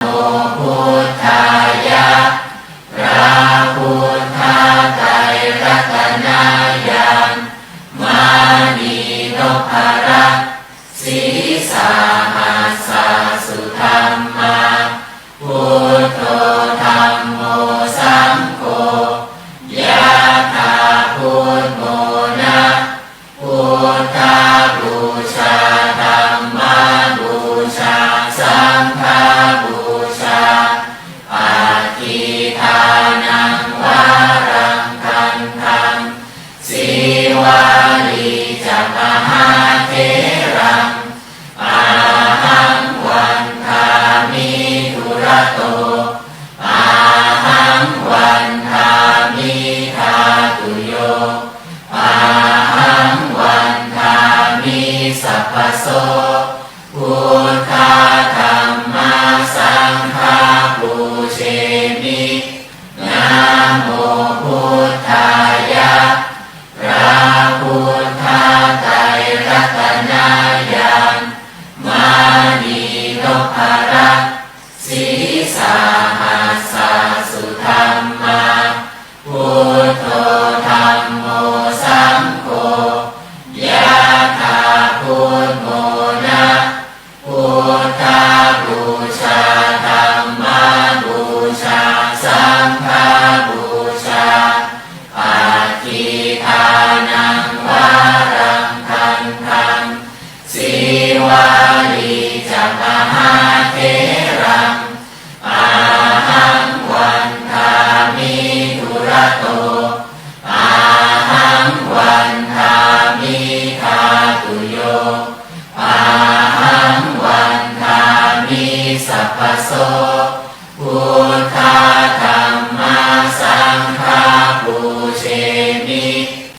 โลพุทธายะระพุทธไตรรัตนายามมานีนพรัสีสา รังอาหังวันทามิทุระโตอาหังวันทามิทาตุโยอาหังวันทามิสัพพโสพุทธา Isa soul.